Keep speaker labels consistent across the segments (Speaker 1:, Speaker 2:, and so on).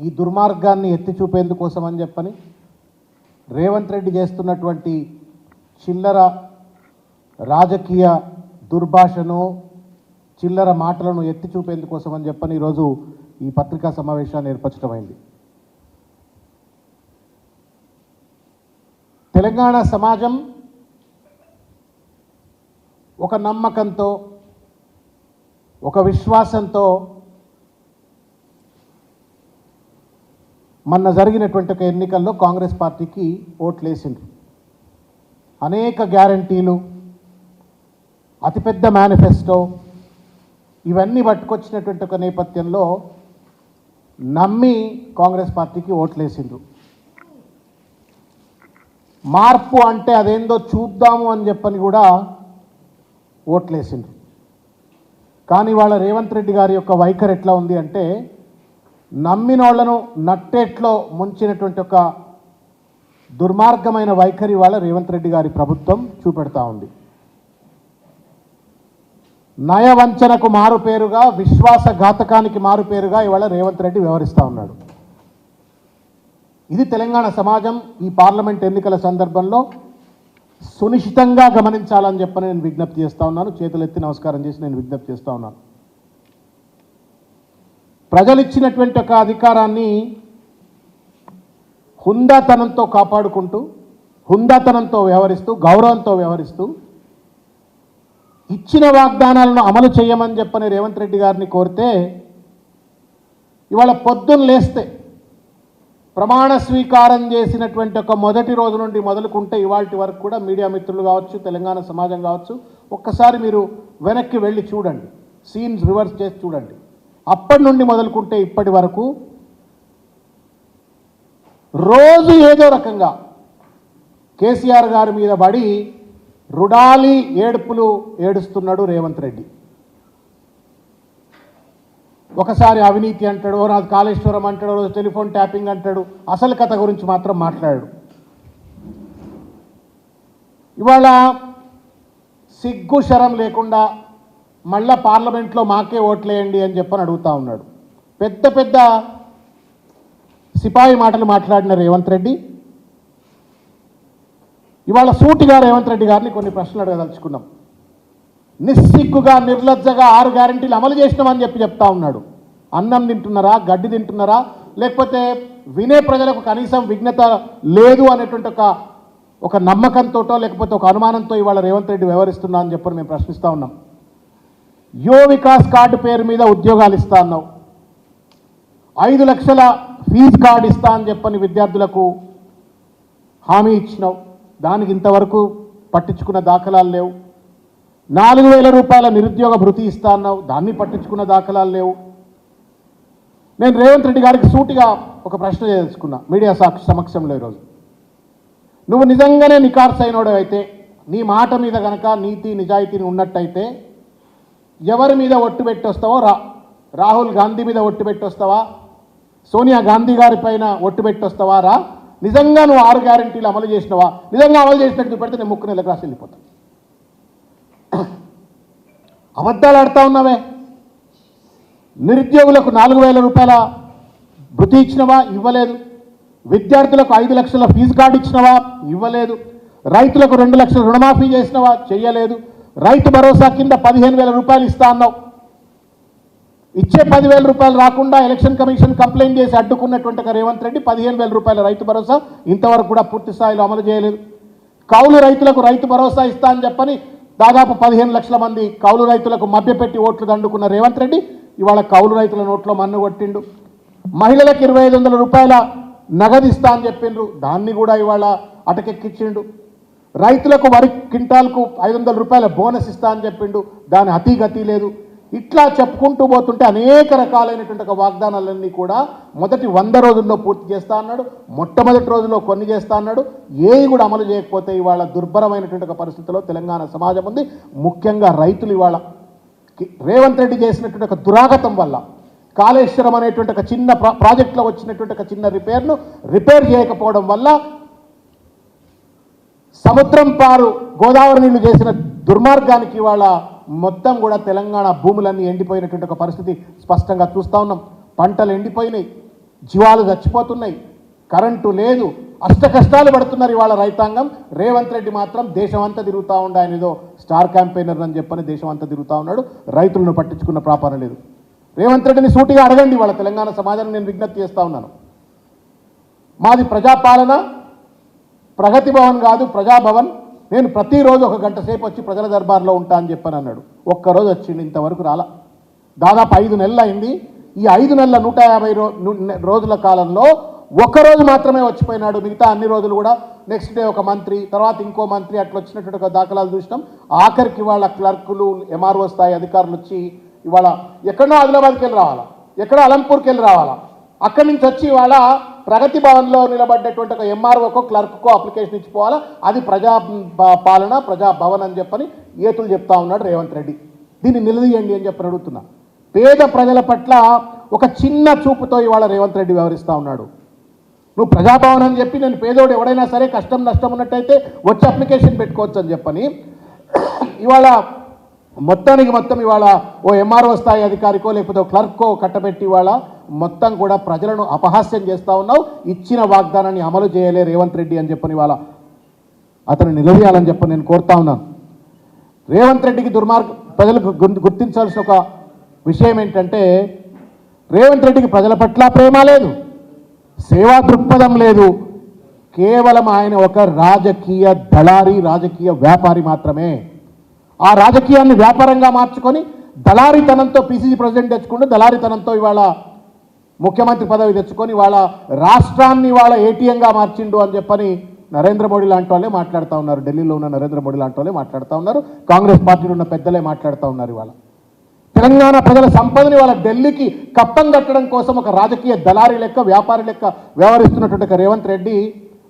Speaker 1: ఈ దుర్మార్గాన్ని ఎత్తి చూపేందుకోసం అని చెప్పని రేవంత్ రెడ్డి చేస్తున్నటువంటి చిల్లర రాజకీయ దుర్భాషను చిల్లర మాటలను ఎత్తి చూపేందుకోసం అని చెప్పని ఈరోజు ఈ పత్రికా సమావేశాన్ని ఏర్పరచడమైంది తెలంగాణ సమాజం ఒక నమ్మకంతో ఒక విశ్వాసంతో మొన్న జరిగినటువంటి ఒక ఎన్నికల్లో కాంగ్రెస్ పార్టీకి ఓట్లేసిండ్రు అనేక గ్యారంటీలు అతిపెద్ద మేనిఫెస్టో ఇవన్నీ పట్టుకొచ్చినటువంటి ఒక నేపథ్యంలో నమ్మి కాంగ్రెస్ పార్టీకి ఓట్లేసిండ్రు మార్పు అంటే అదేందో చూద్దాము అని చెప్పని కూడా ఓట్లేసిండ్రు కానీ వాళ్ళ రేవంత్ రెడ్డి గారి యొక్క వైఖరి ఎట్లా ఉంది అంటే నమ్మినోళ్ళను నట్టేట్లో ముంచినటువంటి ఒక దుర్మార్గమైన వైఖరి వాళ్ళ రేవంత్ రెడ్డి గారి ప్రభుత్వం చూపెడతా ఉంది. నయవంచనకు మారుపేరుగా విశ్వాసఘాతకానికి మారుపేరుగా ఇవాళ రేవంత్ రెడ్డి వ్యవహరిస్తూ ఉన్నాడు. ఇది తెలంగాణ సమాజం ఈ పార్లమెంట్ ఎన్నికల సందర్భంలో సునిశ్చితంగా గమనించాలని చెప్పని నేను విజ్ఞప్తి చేస్తా ఉన్నాను. చేతులెత్తి నమస్కారం చేసి నేను విజ్ఞప్తి చేస్తా ఉన్నాను. ప్రజలు ఇచ్చినటువంటి ఒక అధికారాన్ని హుందాతనంతో కాపాడుకుంటూ హుందాతనంతో వ్యవహరిస్తూ గౌరవంతో వ్యవహరిస్తూ ఇచ్చిన వాగ్దానాలను అమలు చేయమని చెప్పని రేవంత్ రెడ్డి గారిని కోరితే ఇవాళ పొద్దున్న లేస్తే ప్రమాణ స్వీకారం చేసినటువంటి ఒక మొదటి రోజు నుండి మొదలుకుంటే ఇవాటి వరకు కూడా మీడియా మిత్రులు కావచ్చు తెలంగాణ సమాజం కావచ్చు ఒక్కసారి మీరు వెనక్కి వెళ్ళి చూడండి. సీన్స్ రివర్స్ చేసి చూడండి. అప్పటి నుండి మొదలుకుంటే ఇప్పటి వరకు రోజు ఏదో రకంగా కేసీఆర్ గారి మీద పడి రుడాలి ఏడుపులు ఏడుస్తున్నాడు రేవంత్ రెడ్డి. ఒకసారి అవినీతి అంటాడు నాది కాళేశ్వరం అంటాడు రోజు టెలిఫోన్ ట్యాపింగ్ అంటాడు అసలు కథ గురించి మాత్రం మాట్లాడాడు. ఇవాళ సిగ్గు శరం లేకుండా మళ్ళా పార్లమెంట్లో మాకే ఓట్లేయండి అని చెప్పని అడుగుతా ఉన్నాడు. పెద్ద పెద్ద సిపాయి మాటలు మాట్లాడిన రేవంత్ రెడ్డి. ఇవాళ సూటిగా రేవంత్ రెడ్డి గారిని కొన్ని ప్రశ్నలు అడగదలుచుకున్నాం. నిస్సిగ్గుగా నిర్లజ్జగా ఆరు గ్యారంటీలు అమలు చేసినామని చెప్పి చెప్తా ఉన్నాడు. అన్నం తింటున్నారా గడ్డి తింటున్నారా లేకపోతే వినే ప్రజలకు కనీసం విఘ్నత లేదు అనేటువంటి ఒక ఒక నమ్మకంతోటో లేకపోతే ఒక అనుమానంతో ఇవాళ రేవంత్ రెడ్డి వ్యవహరిస్తున్నా అని చెప్పని మేము ప్రశ్నిస్తూ ఉన్నాం. యువ వికాస్ కార్డు పేరు మీద ఉద్యోగాలు ఇస్తా అన్నావు. ఐదు లక్షల ఫీజు కార్డు ఇస్తా అని చెప్పని విద్యార్థులకు హామీ ఇచ్చినావు. దానికి ఇంతవరకు పట్టించుకున్న దాఖలాలు లేవు. నాలుగు వేల రూపాయల నిరుద్యోగ భృతి ఇస్తా అన్నావు. దాన్ని పట్టించుకున్న దాఖలాలు లేవు. నేను రేవంత్ రెడ్డి గారికి సూటిగా ఒక ప్రశ్న చేసుకున్నా మీడియా సాక్షి సమక్షంలో ఈరోజు. నువ్వు నిజంగానే నికార్స్ అయితే నీ మాట మీద కనుక నీతి నిజాయితీని ఉన్నట్టయితే ఎవరి మీద ఒట్టు పెట్టి వస్తావో రా. రాహుల్ గాంధీ మీద ఒట్టు పెట్టి వస్తావా సోనియా గాంధీ గారి పైన ఒట్టు పెట్టి వస్తావా రా. నిజంగా నువ్వు ఆరు గ్యారంటీలు అమలు చేసినవా? నిజంగా అమలు చేసినట్టు పెడితే నేను ముక్కు నెలకు రాసి వెళ్ళిపోతాను అబద్ధాలు ఆడుతా ఉన్నావే. నిరుద్యోగులకు నాలుగు వేల రూపాయల భృతి ఇచ్చినవా? ఇవ్వలేదు. విద్యార్థులకు ఐదు లక్షల ఫీజు కార్డు ఇచ్చినవా? ఇవ్వలేదు. రైతులకు రెండు లక్షల రుణమాఫీ చేసినవా? చేయలేదు. రైతు భరోసా కింద పదిహేను వేల రూపాయలు ఇస్తా అన్నావు. ఇచ్చే పదివేల రూపాయలు రాకుండా ఎలక్షన్ కమిషన్ కంప్లైంట్ చేసి అడ్డుకున్నటువంటి రేవంత్ రెడ్డి పదిహేను వేల రూపాయల రైతు భరోసా ఇంతవరకు కూడా పూర్తి స్థాయిలో అమలు చేయలేదు. కౌలు రైతులకు రైతు భరోసా ఇస్తా అని చెప్పని దాదాపు పదిహేను లక్షల మంది కౌలు రైతులకు మభ్యపెట్టి ఓట్లు దండుకున్న రేవంత్ రెడ్డి ఇవాళ కౌలు రైతుల నోట్లో మన్ను కొట్టిండు. మహిళలకు ఇరవై ఐదు వందల రూపాయల నగదు ఇస్తా అని చెప్పిండ్రు. దాన్ని కూడా ఇవాళ అటకెక్కించిండు. రైతులకు వరి క్వింటాల్కు ఐదు వందల రూపాయల బోనస్ ఇస్తా అని చెప్పిండు. దాని అతిగతి లేదు. ఇట్లా చెప్పుకుంటూ పోతుంటే అనేక రకాలైనటువంటి ఒక వాగ్దానాలన్నీ కూడా మొదటి వంద రోజుల్లో పూర్తి చేస్తా అన్నాడు. మొట్టమొదటి రోజుల్లో కొన్ని చేస్తా అన్నాడు. ఏవి కూడా అమలు చేయకపోతే ఇవాళ దుర్భరమైనటువంటి ఒక పరిస్థితిలో తెలంగాణ సమాజం ఉంది. ముఖ్యంగా రైతులు ఇవాళ రేవంత్ రెడ్డి చేసినటువంటి ఒక దురాగతం వల్ల కాళేశ్వరం అనేటువంటి ఒక చిన్న ప్రా వచ్చినటువంటి ఒక చిన్న రిపేర్ను రిపేర్ చేయకపోవడం వల్ల సముద్రం పారు గోదావరి నీళ్ళు చేసిన దుర్మార్గానికి ఇవాళ మొత్తం కూడా తెలంగాణ భూములన్నీ ఎండిపోయినటువంటి ఒక పరిస్థితి స్పష్టంగా చూస్తూ ఉన్నాం. పంటలు ఎండిపోయినాయి. జీవాలు చచ్చిపోతున్నాయి. కరెంటు లేదు. అష్ట కష్టాలు పడుతున్నారు ఇవాళ రైతాంగం. రేవంత్ రెడ్డి మాత్రం దేశం అంతా తిరుగుతూ ఉండే ఆయన ఏదో స్టార్ క్యాంపెయినర్ అని చెప్పని దేశం అంతా తిరుగుతూ ఉన్నాడు. రైతులను పట్టించుకున్న ప్రాపన లేదు. రేవంత్ రెడ్డిని సూటిగా అడగండి వాళ్ళ తెలంగాణ సమాజాన్ని నేను విజ్ఞప్తి చేస్తా ఉన్నాను. మాది ప్రజాపాలన ప్రగతి భవన్ కాదు ప్రజాభవన్. నేను ప్రతిరోజు ఒక గంట సేపు వచ్చి ప్రజల దర్బార్లో ఉంటా అని చెప్పని అన్నాడు. ఒక్కరోజు వచ్చిండు ఇంతవరకు రాలా. దాదాపు ఐదు నెలలు అయింది. ఈ ఐదు నెలల నూట యాభై రోజుల కాలంలో ఒక్కరోజు మాత్రమే వచ్చిపోయినాడు. మిగతా అన్ని రోజులు కూడా నెక్స్ట్ డే ఒక మంత్రి తర్వాత ఇంకో మంత్రి అట్లా వచ్చినట్టు ఒక దాఖలాలు చూసినాం. ఆఖరికి వాళ్ళ క్లర్కులు ఎంఆర్ఓ స్థాయి అధికారులు వచ్చి ఇవాళ ఎక్కడో ఆదిలాబాద్కి వెళ్ళి రావాలా? ఎక్కడో అలంపూర్కి వెళ్ళి రావాలా? అక్కడి నుంచి వచ్చి ఇవాళ ప్రగతి భవన్లో నిలబడ్డటువంటి ఒక ఎంఆర్ఓకో క్లర్క్కో అప్లికేషన్ ఇచ్చిపోవాలా? అది ప్రజా పాలన ప్రజా భవన్ అని చెప్పని ఏతులు చెప్తా ఉన్నాడు రేవంత్ రెడ్డి. దీన్ని నిలదీయండి అని చెప్పని అడుగుతున్నా. పేద ప్రజల పట్ల ఒక చిన్న చూపుతో ఇవాళ రేవంత్ రెడ్డి వ్యవహరిస్తా ఉన్నాడు. నువ్వు ప్రజాభవన్ అని చెప్పి నేను పేదోడు ఎవడైనా సరే కష్టం నష్టం ఉన్నట్టయితే వచ్చి అప్లికేషన్ పెట్టుకోవచ్చు అని చెప్పని ఇవాళ మొత్తానికి మొత్తం ఇవాళ ఓ ఎంఆర్ఓ స్థాయి అధికారికో లేకపోతే క్లర్క్కో క్లర్కో కట్టబెట్టి ఇవాళ మొత్తం కూడా ప్రజలను అపహాస్యం చేస్తూ ఉన్నావు. ఇచ్చిన వాగ్దానాన్ని అమలు చేయలే రేవంత్ రెడ్డి అని చెప్పని ఇవాళ అతను నిలవేయాలని చెప్పని నేను కోరుతా ఉన్నాను. రేవంత్ రెడ్డికి దుర్మార్గ ప్రజలకు గుర్తించాల్సిన ఒక విషయం ఏంటంటే రేవంత్ రెడ్డికి ప్రజల పట్ల ప్రేమ లేదు. సేవా దృక్పథం లేదు. కేవలం ఆయన ఒక రాజకీయ దళారీ రాజకీయ వ్యాపారి మాత్రమే. ఆ రాజకీయాన్ని వ్యాపారంగా మార్చుకొని దళారితనంతో పీసీసీ ప్రెసిడెంట్ తెచ్చుకుంటూ దళారితనంతో ఇవాళ ముఖ్యమంత్రి పదవి తెచ్చుకొని వాళ్ళ రాష్ట్రాన్ని వాళ్ళ ఏటీఎంగా మార్చిండు అని చెప్పని నరేంద్ర మోడీ లాంటి వాళ్ళే మాట్లాడుతూ ఉన్నారు. ఢిల్లీలో ఉన్న నరేంద్ర మోడీ లాంటి వాళ్ళే మాట్లాడుతూ ఉన్నారు. కాంగ్రెస్ పార్టీలో ఉన్న పెద్దలే మాట్లాడుతూ ఉన్నారు ఇవాళ. తెలంగాణ ప్రజల సంపదని వాళ్ళ ఢిల్లీకి కప్పం కట్టడం కోసం ఒక రాజకీయ దళారి లెక్క వ్యాపారి లెక్క వ్యవహరిస్తున్నటువంటి ఒక రేవంత్ రెడ్డి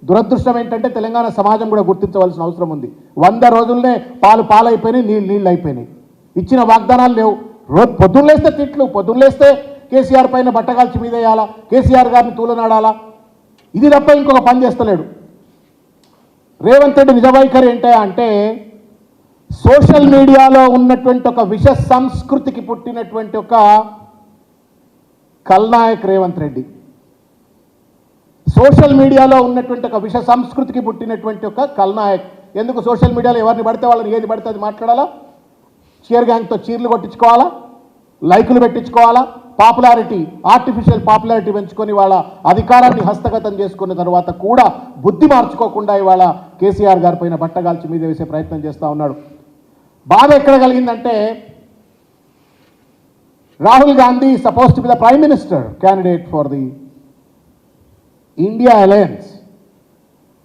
Speaker 1: దురదృష్టం ఏంటంటే తెలంగాణ సమాజం కూడా గుర్తించవలసిన అవసరం ఉంది. వంద రోజులనే పాలు పాలైపోయినాయి నీళ్ళు నీళ్ళు అయిపోయినాయి ఇచ్చిన వాగ్దానాలు లేవు. రోజు పొద్దున్నేస్తే తిట్లు పొద్దున్నేస్తే కేసీఆర్ పైన బట్టగాల్చి మీద వేయాలా? కేసీఆర్ గారిని తూలనాడాలా? ఇది తప్ప ఇంకొక పని చేస్తలేడు. రేవంత్ రెడ్డి నిజ వైఖరి ఏంటా అంటే సోషల్ మీడియాలో ఉన్నటువంటి ఒక విష సంస్కృతికి పుట్టినటువంటి ఒక కల్నాయక్ రేవంత్ రెడ్డి. సోషల్ మీడియాలో ఉన్నటువంటి ఒక విష సంస్కృతికి పుట్టినటువంటి ఒక కల్నాయక్. ఎందుకు సోషల్ మీడియాలో ఎవరిని పడితే వాళ్ళని ఏది పడితే అది మాట్లాడాలా? చీర్ గ్యాంగ్తో చీర్లు కొట్టించుకోవాలా? లైకులు పెట్టించుకోవాలా? పాపులారిటీ ఆర్టిఫిషియల్ పాపులారిటీ పెంచుకొని వాళ్ళ అధికారాన్ని హస్తగతం చేసుకున్న తర్వాత కూడా బుద్ధి మార్చుకోకుండా ఇవాళ కేసీఆర్ గారి పైన బట్టగాల్చి మీద వేసే ప్రయత్నం చేస్తూ ఉన్నాడు. బాధ ఎక్కడ కలిగిందంటే Rahul Gandhi suppose to be the prime minister candidate for the India alliance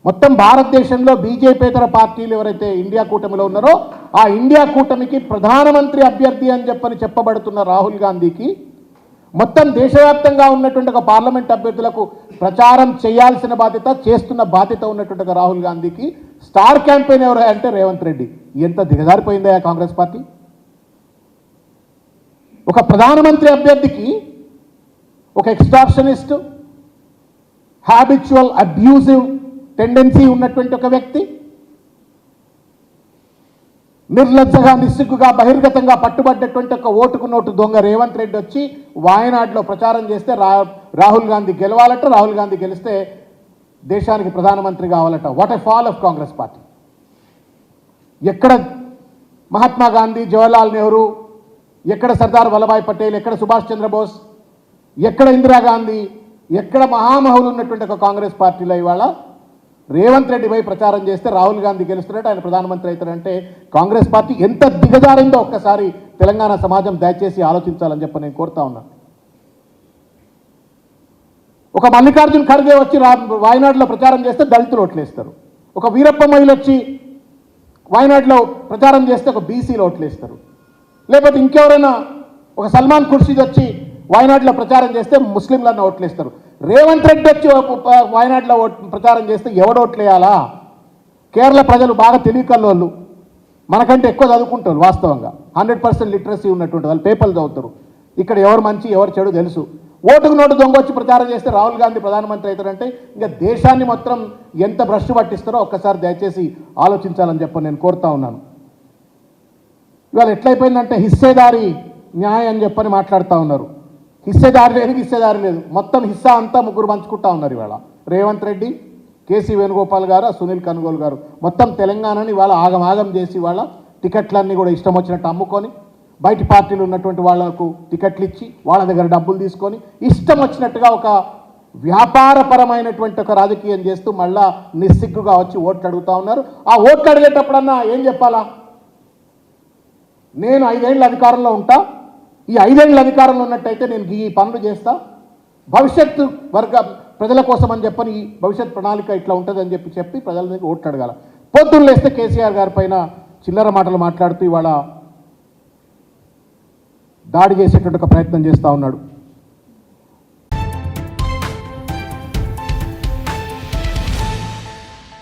Speaker 1: మొత్తం భారతదేశంలో బీజేపీతర పార్టీలు ఎవరైతే ఇండియా కూటమిలో ఉన్నారో ఆ ఇండియా కూటమికి ప్రధానమంత్రి అభ్యర్థి అని చెప్పని చెప్పబడుతున్న రాహుల్ గాంధీకి మొత్తం దేశవ్యాప్తంగా ఉన్నటువంటి ఒక పార్లమెంట్ అభ్యర్థులకు ప్రచారం చేయాల్సిన బాధ్యత చేస్తున్న బాధ్యత ఉన్నటువంటి రాహుల్ గాంధీకి. స్టార్ క్యాంపెయిన్ ఎవరు అంటే రేవంత్ రెడ్డి. ఎంత దిగజారిపోయిందా కాంగ్రెస్ పార్టీ? ఒక ప్రధానమంత్రి అభ్యర్థికి ఒక ఎక్స్ట్రాక్షనిస్ట్ హ్యాబిచువల్ అబ్యూజివ్ టెండెన్సీ ఉన్నటువంటి ఒక వ్యక్తి నిర్లజ్జగా నిస్సిగ్గుగా బహిర్గతంగా పట్టుబడ్డటువంటి ఒక ఓటుకు నోటు దొంగ రేవంత్ రెడ్డి వచ్చి వాయనాడులో ప్రచారం చేస్తే రా రాహుల్ గాంధీ గెలవాలట రాహుల్ గాంధీ గెలిస్తే దేశానికి ప్రధానమంత్రి కావాలట. What a fall of Congress party ఎక్కడ మహాత్మా గాంధీ జవహర్లాల్ నెహ్రూ ఎక్కడ సర్దార్ వల్లభాయ్ పటేల్ ఎక్కడ సుభాష్ చంద్రబోస్ ఎక్కడ ఇందిరాగాంధీ ఎక్కడ మహామహులు ఉన్నటువంటి ఒక కాంగ్రెస్ పార్టీలో ఇవాళ రేవంత్ రెడ్డి పై ప్రచారం చేస్తే రాహుల్ గాంధీ గెలుస్తున్నట్టు ఆయన ప్రధానమంత్రి అవుతారంటే కాంగ్రెస్ పార్టీ ఎంత దిగజారిందో ఒక్కసారి తెలంగాణ సమాజం దయచేసి ఆలోచించాలని చెప్పి నేను కోరుతా ఉన్నాను ఒక మల్లికార్జున్ ఖర్గే వచ్చి రా వాయనాడులో ప్రచారం చేస్తే దళితులు ఓట్లేస్తారు. ఒక వీరప్ప మహిళ వచ్చి వాయనాడులో ప్రచారం చేస్తే ఒక బీసీలో ఓట్లేస్తారు. లేకపోతే ఇంకెవరైనా ఒక సల్మాన్ ఖుర్షీద్ వచ్చి వాయనాడులో ప్రచారం చేస్తే ముస్లింలన్న ఓట్లేస్తారు. రేవంత్ రెడ్డి వచ్చి ఓ- ప్రచారం చేస్తే ఎవడు ఓట్లేయాలా కేరళ ప్రజలు బాగా తెలియకల్లోళ్ళు మనకంటే ఎక్కువ చదువుకుంటారు వాస్తవంగా. హండ్రెడ్ పర్సెంట్ లిటరసీ ఉన్నటువంటి వాళ్ళు పేపర్లు చదువుతారు. ఇక్కడ ఎవరు మంచి ఎవరు చెడు తెలుసు. ఓటుకు నోటు దొంగ వచ్చి ప్రచారం చేస్తే రాహుల్ గాంధీ ప్రధానమంత్రి అవుతారంటే ఇంకా దేశాన్ని మొత్తం ఎంత భ్రష్టు పట్టిస్తారో ఒక్కసారి దయచేసి ఆలోచించాలని చెప్పి నేను కోరుతా ఉన్నాను. ఇవాళ ఎట్లయిపోయిందంటే హిస్సేదారి న్యాయం అని చెప్పని మాట్లాడుతూ ఉన్నారు. హిస్సేదారి లేదు హిస్సేదారి లేదు. మొత్తం హిస్సా అంతా ముగ్గురు పంచుకుంటా ఉన్నారు ఇవాళ. రేవంత్ రెడ్డి కేసీ వేణుగోపాల్ గారు సునీల్ కనుగోలు గారు. మొత్తం తెలంగాణని ఇవాళ ఆగమాగం చేసి వాళ్ళ టికెట్లన్నీ కూడా ఇష్టం వచ్చినట్టు అమ్ముకొని బయట పార్టీలు ఉన్నటువంటి వాళ్ళకు టికెట్లు ఇచ్చి వాళ్ళ దగ్గర డబ్బులు తీసుకొని ఇష్టం వచ్చినట్టుగా ఒక వ్యాపారపరమైనటువంటి ఒక రాజకీయం చేస్తూ మళ్ళా నిస్సిగ్గుగా వచ్చి ఓట్లు అడుగుతా ఉన్నారు. ఆ ఓట్లు అడిగేటప్పుడన్నా ఏం చెప్పాలా? నేను ఐదేళ్ళ అధికారంలో ఉంటా ఈ ఐదేళ్ళు అధికారంలో ఉన్నట్టయితే నేను ఈ పనులు చేస్తా. భవిష్యత్తు వర్గ ప్రజల కోసం అని చెప్పని ఈ భవిష్యత్ ప్రణాళిక ఇట్లా ఉంటుందని చెప్పి చెప్పి ప్రజల దగ్గర ఓట్లు అడగాల. పొద్దున్న లేస్తే కేసీఆర్ గారి పైన చిల్లర మాటలు మాట్లాడుతూ ఇవాళ దాడి చేసేటువంటి ఒక ప్రయత్నం చేస్తూ ఉన్నాడు.